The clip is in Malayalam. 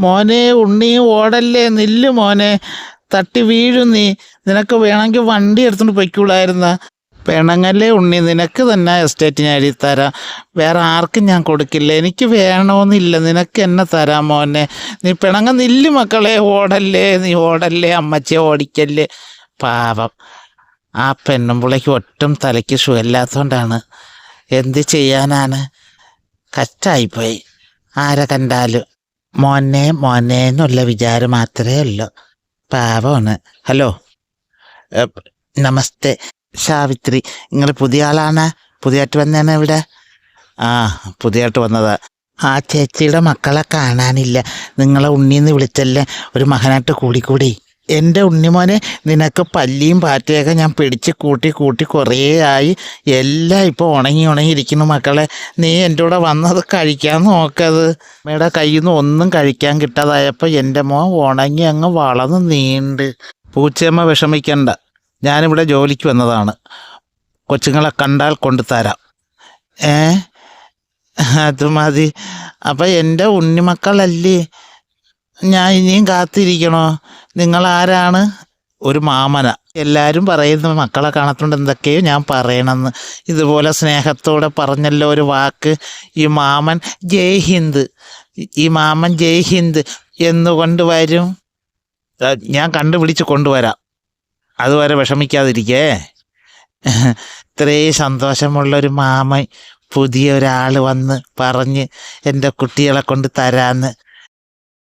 മോനെ ഉണ്ണി ഓടല്ലേ നില്ല് മോനെ. തട്ടി വീഴും നീ. നിനക്ക് വേണമെങ്കിൽ വണ്ടി എടുത്തുകൊണ്ട് പൊയ്ക്കൂടായിരുന്ന. പെണങ്ങല്ലേ ഉണ്ണി. നിനക്ക് തന്നെ എസ്റ്റേറ്റ് ഞാൻ എഴുതി തരാം. വേറെ ആർക്കും ഞാൻ കൊടുക്കില്ല. എനിക്ക് വേണമെന്നില്ല. നിനക്ക് എന്നെ തരാം മോനെ. നീ പിണങ്ങ നില്ല് മക്കളെ. ഓടല്ലേ നീ ഓടല്ലേ അമ്മച്ചെ ഓടിക്കല്ലേ. പാവം. ആ പെണ്ണുമ്പിളയ്ക്ക് ഒട്ടും തലയ്ക്ക് സുഖമില്ലാത്തതുകൊണ്ടാണ് എന്ത് ചെയ്യാനാണ്? കഷ്ടായിപ്പോയി ആരെ കണ്ടാലും. മോനെ മോനെ എന്നുള്ള വിചാരം മാത്രമേ ഉള്ളൂ. പാവമാണ്. ഹലോ. നമസ്തേ. സാവിത്രി നിങ്ങൾ പുതിയ ആളാണ്? പുതിയായിട്ട് വന്നതാണ് ഇവിടെ? ആ പുതിയായിട്ട് വന്നതാ. ആ ചേച്ചിയുടെ മക്കളെ കാണാനില്ല. നിങ്ങളെ ഉണ്ണിന്ന് വിളിച്ചല്ലേ ഒരു മകനായിട്ട് കൂടിക്കൂടി? എന്റെ ഉണ്ണിമോനെ നിനക്ക് പല്ലിയും പാറ്റയൊക്കെ ഞാൻ പിടിച്ച് കൂട്ടി കൂട്ടി കുറേ ആയി. എല്ലാം ഇപ്പോൾ ഉണങ്ങി ഉണങ്ങിയിരിക്കുന്നു മക്കളെ. നീ എന്റെ കൂടെ വന്നത് കഴിക്കാൻ നോക്കത്. അമ്മയുടെ കയ്യിൽ നിന്ന് ഒന്നും കഴിക്കാൻ കിട്ടാതായപ്പോൾ എന്റെ മോൻ ഉണങ്ങി അങ്ങ് വളർന്ന് നീണ്ട്. പൂച്ചയമ്മ വിഷമിക്കണ്ട. ഞാനിവിടെ ജോലിക്ക് വന്നതാണ്. കൊച്ചുങ്ങളെ കണ്ടാൽ കൊണ്ടു തരാം. ഏ? അത് മതി. അപ്പം എന്റെ ഉണ്ണിമക്കളല്ലേ? ഞാൻ ഇനിയും കാത്തിരിക്കണോ? നിങ്ങൾ ആരാണ് ഒരു മാമന. എല്ലാവരും പറയുന്ന മക്കളെ കാണത്തുകൊണ്ട് എന്തൊക്കെയോ ഞാൻ പറയണമെന്ന് ഇതുപോലെ സ്നേഹത്തോടെ പറഞ്ഞല്ലോ ഒരു വാക്ക്. ഈ മാമൻ ജയ് ഹിന്ദ്. ഈ മാമൻ ജയ് ഹിന്ദ്. എന്ന് കൊണ്ടുവരും ഞാൻ കണ്ടുപിടിച്ച് കൊണ്ടുവരാം. അതുവരെ വിഷമിക്കാതിരിക്കേ. ഇത്രയും സന്തോഷമുള്ളൊരു മാമൻ പുതിയ ഒരാൾ വന്ന് പറഞ്ഞ് എന്റെ കുട്ടികളെ കൊണ്ട് തരാന്ന്